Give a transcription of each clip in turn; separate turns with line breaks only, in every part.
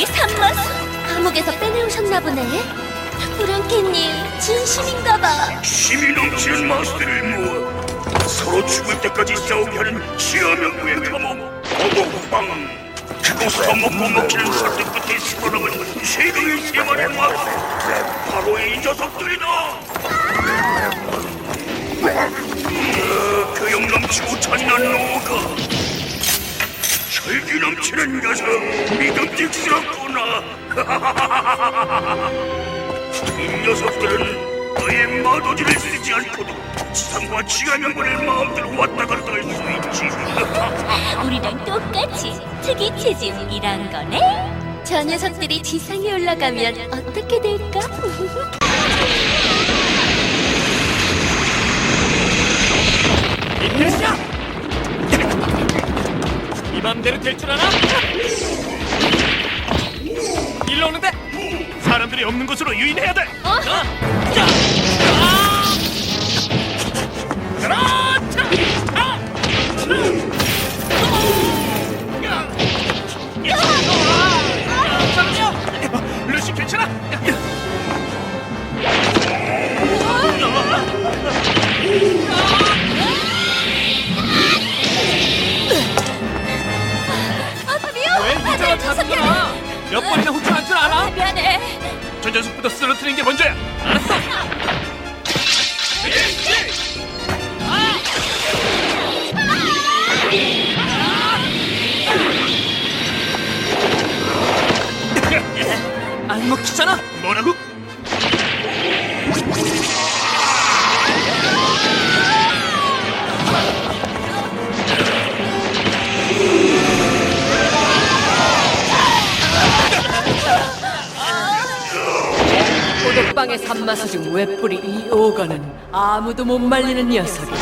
참마수 감옥에서 빼내오셨나 보네. 브랑켓님 진심인가 봐.
힘이 넘치는 마스터를 모아 서로 죽을 때까지 싸우게 하는 지하명구의 감옥 고독방 그곳에서 먹고 먹히는 설득 끝에 살아남은 세계의 세 마리 마스터 바로 이 녀석들이다 혈기 넘치는 녀석 믿음직스럽구나 이 녀석들은 너의 마도지를 쓰지 않고도 지상과 지하명분의 마음대로 왔다 갔다 할 수 있지.
우리랑 똑같이 특이 채집이란 거네. 저 녀석들이 지상에 올라가면 어떻게 될까?
이 맘대로 될줄 알아? 일로 오는데 사람들이 없는 곳으로 유인해야 돼.
어?
자, 자, 아! 그렇지! 아! 야! 야! 아! 잠깐만요. 루시 괜찮아?
아,
거야? 몇 번이나 후퇴한 줄 알아?
미안해.
저 녀석부터 쓰러뜨리는 게 먼저야. 알았어. 안 먹히잖아.
뭐라고?
도덕방의 산마수 중 외뿔이 이 오거는 아무도 못 말리는 녀석이야.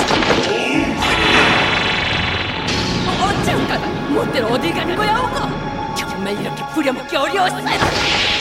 어, 잠깐! 못들 어딜 가는 거야, 오거? 정말 이렇게 부려먹기 어려웠어요.
어,